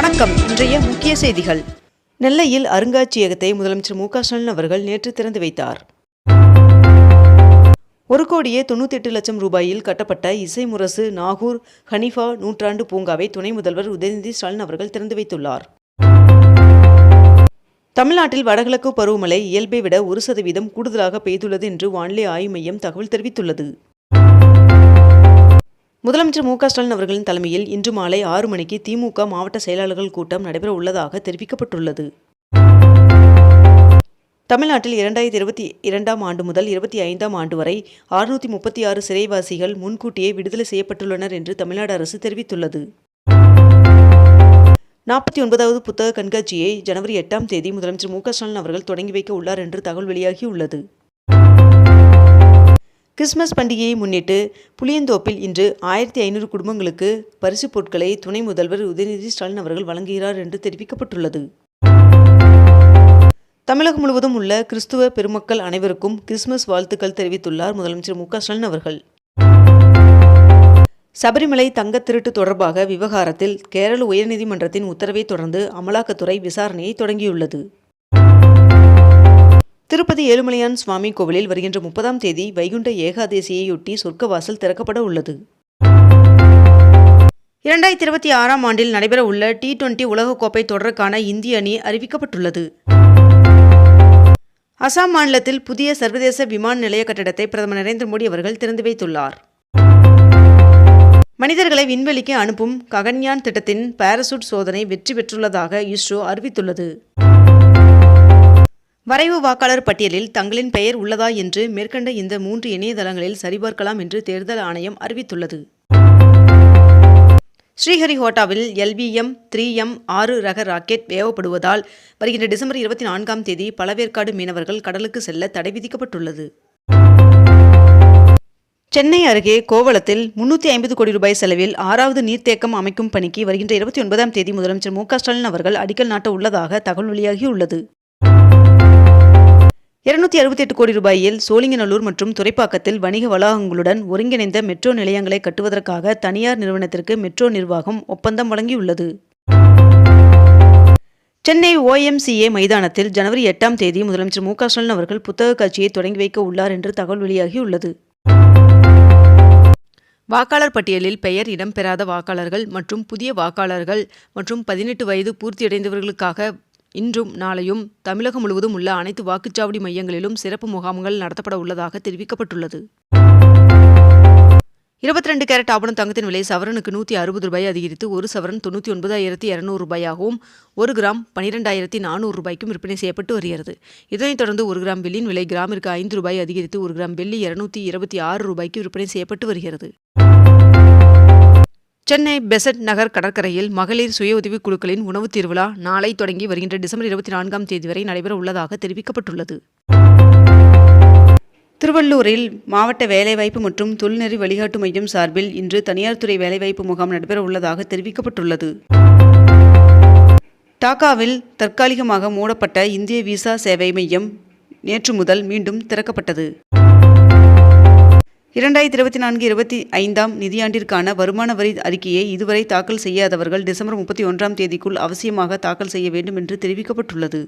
வணக்கம். இன்றைய முக்கிய செய்திகள். நெல்லையில் அருங்காட்சியகத்தை முதலமைச்சர் மு க ஸ்டாலின் அவர்கள் நேற்று திறந்து வைத்தார். ஒரு கோடியே தொண்ணூற்றி எட்டு லட்சம் ரூபாயில் கட்டப்பட்ட இசை முரசு நாகூர் ஹனிஃபா நூற்றாண்டு பூங்காவை துணை முதல்வர் உதயநிதி ஸ்டாலின் அவர்கள் திறந்து வைத்துள்ளார். தமிழ்நாட்டில் வடகிழக்கு பருவமழை இயல்பை விட ஒரு சதவீதம் கூடுதலாக பெய்துள்ளது என்று வானிலை ஆய்வு மையம் தகவல் தெரிவித்துள்ளது. முதலமைச்சர் மு க ஸ்டாலின் அவர்களின் தலைமையில் இன்று மாலை ஆறு மணிக்கு திமுக மாவட்ட செயலாளர்கள் கூட்டம் நடைபெற உள்ளதாக தெரிவிக்கப்பட்டுள்ளது. தமிழ்நாட்டில் இரண்டாயிரத்தி இருபத்தி இரண்டாம் ஆண்டு முதல் இருபத்தி ஐந்தாம் ஆண்டு வரை அறுநூற்றி முப்பத்தி ஆறு சிறைவாசிகள் முன்கூட்டியே விடுதலை செய்யப்பட்டுள்ளனர் என்று தமிழ்நாடு அரசு தெரிவித்துள்ளது. நாற்பத்தி ஒன்பதாவது புத்தக கண்காட்சியை ஜனவரி எட்டாம் தேதி முதலமைச்சர் மு க ஸ்டாலின் அவர்கள் தொடங்கி வைக்க உள்ளார் என்று தகவல் வெளியாகியுள்ளது. கிறிஸ்மஸ் பண்டிகையை முன்னிட்டு புளியந்தோப்பில் இன்று ஆயிரத்தி ஐநூறு குடும்பங்களுக்கு பரிசுப் பொருட்களை துணை முதல்வர் உதயநிதி ஸ்டாலின் அவர்கள் வழங்குகிறார் என்று தெரிவிக்கப்பட்டுள்ளது. தமிழகம் முழுவதும் உள்ள கிறிஸ்துவ பெருமக்கள் அனைவருக்கும் கிறிஸ்துமஸ் வாழ்த்துக்கள் தெரிவித்துள்ளார் முதலமைச்சர் மு ஸ்டாலின் அவர்கள். சபரிமலை தங்கத் திருட்டு தொடர்பாக விவகாரத்தில் கேரள உயர்நீதிமன்றத்தின் உத்தரவை தொடர்ந்து அமலாக்கத்துறை விசாரணையை தொடங்கியுள்ளது. திருப்பதி ஏழுமலையான் சுவாமி கோவிலில் வருகின்ற முப்பதாம் தேதி வைகுண்ட ஏகாதேசியையொட்டி சொர்க்கவாசல் திறக்கப்பட உள்ளது. இரண்டாயிரத்தி இருபத்தி ஆறாம் ஆண்டில் நடைபெற உள்ள டி டுவெண்டி உலகக்கோப்பை தொடருக்கான இந்திய அணி அறிவிக்கப்பட்டுள்ளது. அசாம் மாநிலத்தில் புதிய சர்வதேச விமான நிலைய கட்டடத்தை பிரதமர் நரேந்திர மோடி அவர்கள் திறந்து வைத்துள்ளார். மனிதர்களை விண்வெளிக்கு அனுப்பும் ககன்யான் திட்டத்தின் பாரசூட் சோதனை வெற்றி பெற்றுள்ளதாக இஸ்ரோ அறிவித்துள்ளது. வரைவு வாக்காளர் பட்டியலில் தங்களின் பெயர் உள்ளதா என்று மேற்கண்ட இந்த மூன்று இணையதளங்களில் சரிபார்க்கலாம் என்று தேர்தல் ஆணையம் அறிவித்துள்ளது. ஸ்ரீஹரிஹோட்டாவில் எல்விஎம் த்ரீ எம் ஆறு ரக ராக்கெட் ஏவப்படுவதால் வருகின்ற டிசம்பர் இருபத்தி நான்காம் தேதி பழவேற்காடு மீனவர்கள் கடலுக்கு செல்ல தடை விதிக்கப்பட்டுள்ளது. சென்னை அருகே கோவளத்தில் முன்னூற்றி ஐம்பது கோடி ரூபாய் செலவில் ஆறாவது நீர்த்தேக்கம் அமைக்கும் பணிக்கு வருகின்ற இருபத்தி ஒன்பதாம் தேதி முதலமைச்சர் மு க ஸ்டாலின் அவர்கள் அடிக்கல் நாட்ட உள்ளதாக தகவல் வெளியாகியுள்ளது. இருநூத்தி அறுபத்தி எட்டு கோடி ரூபாயில் சோழிங்கநல்லூர் மற்றும் துறைப்பாக்கத்தில் வணிக வளாகங்களுடன் ஒருங்கிணைந்த மெட்ரோ நிலையங்களை கட்டுவதற்காக தனியார் நிறுவனத்திற்கு மெட்ரோ நிர்வாகம் ஒப்பந்தம் வழங்கியுள்ளது. சென்னை ஓஎம்சிஏ மைதானத்தில் ஜனவரி எட்டாம் தேதி முதலமைச்சர் மு க ஸ்டாலின் அவர்கள் புத்தக காட்சியை தொடங்கி வைக்க உள்ளார் என்று தகவல் வெளியாகியுள்ளது. வாக்காளர் பட்டியலில் பெயர் இடம்பெறாத வாக்காளர்கள் மற்றும் புதிய வாக்காளர்கள் மற்றும் பதினெட்டு வயது பூர்த்தியடைந்தவர்களுக்காக இன்றும் நாளையும் தமிழகம் முழுவதும் உள்ள அனைத்து வாக்குச்சாவடி மையங்களிலும் சிறப்பு முகாம்கள் நடத்தப்பட உள்ளதாக தெரிவிக்கப்பட்டுள்ளது. இருபத்தி ரெண்டு கேரட் ஆபணம் தங்கத்தின் விலை சவரனுக்கு நூற்றி அறுபது ரூபாய் அதிகரித்து ஒரு சவரன் தொண்ணூற்றி ஒன்பதாயிரத்தி இரநூறு ரூபாயாகவும் ஒரு கிராம் பனிரெண்டாயிரத்தி நானூறு ரூபாய்க்கும் விற்பனை செய்யப்பட்டு வருகிறது. இதனைத் தொடர்ந்து ஒரு கிராம் வெள்ளியின் விலை கிராமிற்கு ஐந்து ரூபாய் அதிகரித்து ஒரு கிராம் வெள்ளி இருநூத்தி இருபத்தி ஆறு ரூபாய்க்கு விற்பனை செய்யப்பட்டு வருகிறது. சென்னை பெசட் நகர் கடற்கரையில் மகளிர் சுய உதவிக் குழுக்களின் உணவு திருவிழா நாளை தொடங்கி வருகின்ற டிசம்பர் இருபத்தி நான்காம் தேதி வரை நடைபெற உள்ளதாக தெரிவிக்கப்பட்டுள்ளது. திருவள்ளூரில் மாவட்ட வேலைவாய்ப்பு மற்றும் தொழில்நெறி வழிகாட்டு மையம் சார்பில் இன்று தனியார் துறை வேலைவாய்ப்பு முகாம் நடைபெற உள்ளதாக தெரிவிக்கப்பட்டுள்ளது. டாக்காவில் தற்காலிகமாக மூடப்பட்ட இந்திய விசா சேவை மையம் நேற்று முதல் மீண்டும் திறக்கப்பட்டது. இரண்டாயிரத்தி இருபத்தி நான்கு இருபத்தி ஐந்தாம் நிதியாண்டிற்கான வருமான வரி அறிக்கையை இதுவரை தாக்கல் செய்யாதவர்கள் டிசம்பர் முப்பத்தி ஒன்றாம் தேதிக்குள் அவசியமாக தாக்கல் செய்ய வேண்டும் என்று தெரிவிக்கப்பட்டுள்ளது.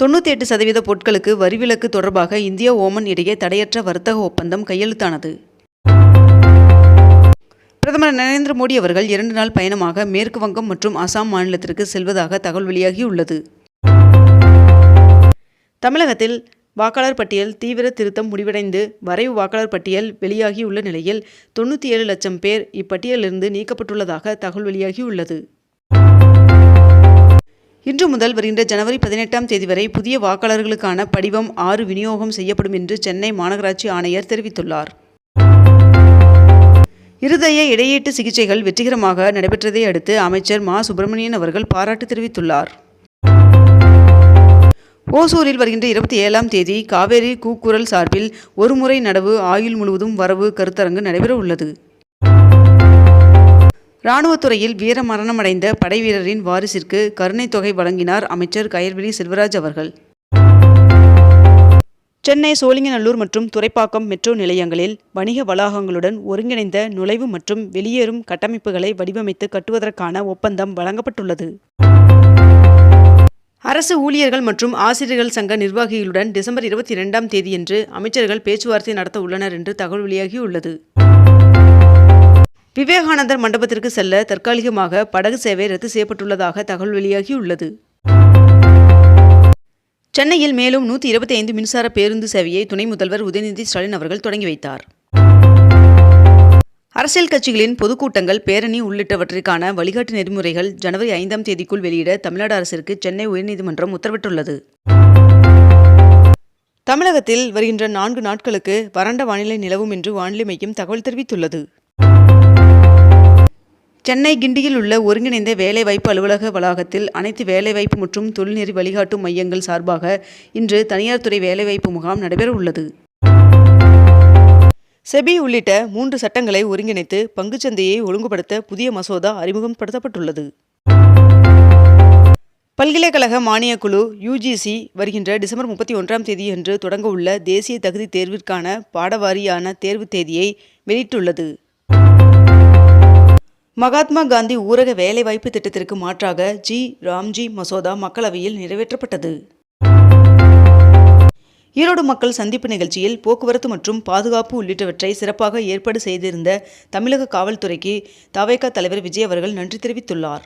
தொண்ணூற்றி எட்டு சதவீத பொருட்களுக்கு வரிவிலக்கு தொடர்பாக இந்தியா ஓமன் இடையே தடையற்ற வர்த்தக ஒப்பந்தம் கையெழுத்தானது. பிரதமர் நரேந்திர மோடி அவர்கள் இரண்டு நாள் பயணமாக மேற்கு வங்கம் மற்றும் அசாம் மாநிலத்திற்கு செல்வதாக தகவல் வெளியாகியுள்ளது. தமிழகத்தில் வாக்காளர் பட்டியல் தீவிர திருத்தம் முடிவடைந்து வரைவு வாக்காளர் பட்டியல் வெளியாகியுள்ள நிலையில் தொண்ணூற்றி ஏழு லட்சம் பேர் இப்பட்டியலிலிருந்து நீக்கப்பட்டுள்ளதாக தகவல் வெளியாகியுள்ளது. இன்று முதல் வருகின்ற ஜனவரி பதினெட்டாம் தேதி வரை புதிய வாக்காளர்களுக்கான படிவம் ஆறு விநியோகம் செய்யப்படும் என்று சென்னை மாநகராட்சி ஆணையர் தெரிவித்துள்ளார். இருதய இடையீட்டு சிகிச்சைகள் வெற்றிகரமாக நடைபெற்றதை அடுத்து அமைச்சர் மா. சுப்பிரமணியன் அவர்கள் பாராட்டு தெரிவித்துள்ளார். ஓசூரில் வருகின்ற இருபத்தி ஏழாம் தேதி காவேரி கூக்குரல் சார்பில் ஒருமுறை நடவு ஆயுள் முழுவதும் வரவு கருத்தரங்கு நடைபெற உள்ளது. இராணுவத்துறையில் வீர மரணமடைந்த படைவீரரின் வாரிசிற்கு கருணைத் தொகை வழங்கினார் அமைச்சர் கயர்விழி செல்வராஜ் அவர்கள். சென்னை சோழிங்கநல்லூர் மற்றும் துறைப்பாக்கம் மெட்ரோ நிலையங்களில் வணிக வளாகங்களுடன் ஒருங்கிணைந்த நுழைவு மற்றும் வெளியேறும் கட்டமைப்புகளை வடிவமைத்து கட்டுவதற்கான ஒப்பந்தம் வழங்கப்பட்டுள்ளது. அரசு ஊழியர்கள் மற்றும் ஆசிரியர்கள் சங்க நிர்வாகிகளுடன் டிசம்பர் இருபத்தி இரண்டாம் தேதியன்று அமைச்சர்கள் பேச்சுவார்த்தை நடத்த உள்ளனர் என்று தகவல் வெளியாகியுள்ளது. விவேகானந்தர் மண்டபத்திற்கு செல்ல தற்காலிகமாக படகு சேவை ரத்து செய்யப்பட்டுள்ளதாக தகவல் வெளியாகியுள்ளது. சென்னையில் மேலும் நூற்றி இருபத்தி ஐந்து மின்சார பேருந்து சேவையை துணை முதல்வர் உதயநிதி ஸ்டாலின் அவர்கள் தொடங்கி வைத்தார். அரசியல் கட்சிகளின் பொதுக்கூட்டங்கள் பேரணி உள்ளிட்டவற்றிற்கான வழிகாட்டு நெறிமுறைகள் ஜனவரி ஐந்தாம் தேதிக்குள் வெளியிட தமிழ்நாடு அரசிற்கு சென்னை உயர்நீதிமன்றம் உத்தரவிட்டுள்ளது. தமிழகத்தில் வருகின்ற நான்கு நாட்களுக்கு வறண்ட வானிலை நிலவும் என்று வானிலை மையம் தகவல் தெரிவித்துள்ளது. சென்னை கிண்டியில் உள்ள ஒருங்கிணைந்த வேலைவாய்ப்பு அலுவலக வளாகத்தில் அனைத்து வேலைவாய்ப்பு மற்றும் தொழில்நெறி வழிகாட்டும் மையங்கள் சார்பாக இன்று தனியார் துறை வேலைவாய்ப்பு முகாம் நடைபெற உள்ளது செபி உள்ளிட்ட மூன்று சட்டங்களை ஒருங்கிணைத்து பங்குச்சந்தையை ஒழுங்குபடுத்த புதிய மசோதா அறிமுகப்படுத்தப்பட்டுள்ளது. பல்கலைக்கழக மானியக்குழு யுஜிசி வருகின்ற டிசம்பர் முப்பத்தி ஒன்றாம் தேதியன்று தொடங்கவுள்ள தேசிய தகுதி தேர்விற்கான பாடவாரியான தேர்வு தேதியை வெளியிட்டுள்ளது. மகாத்மா காந்தி ஊரக வேலைவாய்ப்பு திட்டத்திற்கு மாற்றாக ஜி. ராம்ஜி மசோதா மக்களவையில் நிறைவேற்றப்பட்டது. ஈரோடு மக்கள் சந்திப்பு நிகழ்ச்சியில் போக்குவரத்து மற்றும் பாதுகாப்பு உள்ளிட்டவற்றை சிறப்பாக ஏற்பாடு செய்திருந்த தமிழக காவல்துறைக்கு தவேகா தலைவர் விஜய் அவர்கள் நன்றி தெரிவித்துள்ளார்.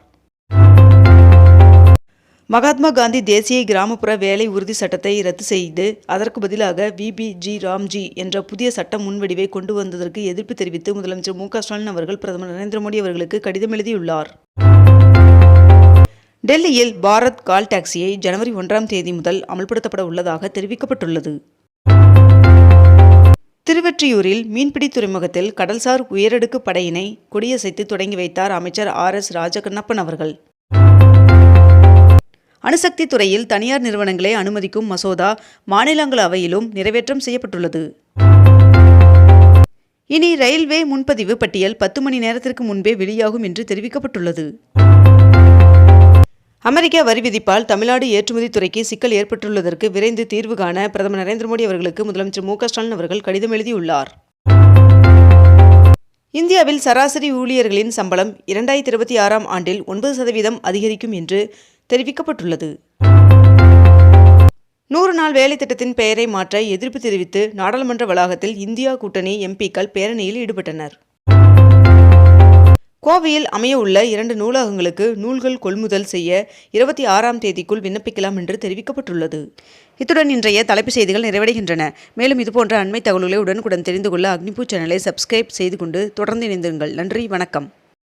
மகாத்மா காந்தி தேசிய கிராமப்புற வேலை உறுதி சட்டத்தை ரத்து செய்து அதற்கு பதிலாக விபிஜி ராம்ஜி என்ற புதிய சட்ட முன்வடிவை கொண்டு வந்ததற்கு எதிர்ப்பு தெரிவித்து முதலமைச்சர் மு ஸ்டாலின் அவர்கள் பிரதமர் நரேந்திர மோடி அவர்களுக்கு கடிதம் எழுதியுள்ளார். டெல்லியில் பாரத் கால் டாக்ஸியை ஜனவரி ஒன்றாம் தேதி முதல் அமல்படுத்தப்பட உள்ளதாக தெரிவிக்கப்பட்டுள்ளது. திருவெற்றியூரில் மீன்பிடி துறைமுகத்தில் கடல்சார் உயரடுக்கு படையினை கொடியசைத்து தொடங்கி வைத்தார் அமைச்சர் ஆர் எஸ் ராஜகண்ணப்பன் அவர்கள். அணுசக்தி துறையில் தனியார் நிறுவனங்களை அனுமதிக்கும் மசோதா மாநிலங்களவையிலும் நிறைவேற்றம் செய்யப்பட்டுள்ளது. இனி ரயில்வே முன்பதிவு பட்டியல் பத்து மணி நேரத்திற்கு முன்பே வெளியாகும் என்று தெரிவிக்கப்பட்டுள்ளது. அமெரிக்க வரி விதிப்பால் தமிழ்நாடு ஏற்றுமதி துறைக்கு சிக்கல் ஏற்பட்டுள்ளதற்கு விரைந்து தீர்வு காண பிரதமர் நரேந்திர மோடி அவர்களுக்கு முதலமைச்சர் மு ஸ்டாலின் அவர்கள் கடிதம் எழுதியுள்ளார். இந்தியாவில் சராசரி ஊழியர்களின் சம்பளம் இரண்டாயிரத்தி இருபத்தி ஆறாம் ஆண்டில் ஒன்பது சதவீதம் அதிகரிக்கும் என்று தெரிவிக்கப்பட்டுள்ளது. நூறு நாள் வேலை திட்டத்தின் பெயரை மாற்ற எதிர்ப்பு தெரிவித்து நாடாளுமன்ற வளாகத்தில் இந்தியா கூட்டணி எம்பிக்கள் பேரணியில் ஈடுபட்டனர். கோவையில் அமையவுள்ள இரண்டு நூலகங்களுக்கு நூல்கள் கொள்முதல் செய்ய இருபத்தி ஆறாம் தேதிக்குள் விண்ணப்பிக்கலாம் என்று தெரிவிக்கப்பட்டுள்ளது. இத்துடன் இன்றைய தலைப்புச் செய்திகள் நிறைவடைகின்றன. மேலும் இதுபோன்ற அண்மை தகவல்களை உடனுக்குடன் தெரிந்து கொள்ள அக்னிபூ சேனலை சப்ஸ்கிரைப் செய்து கொண்டு தொடர்ந்து இணைந்திருங்கள். நன்றி வணக்கம்.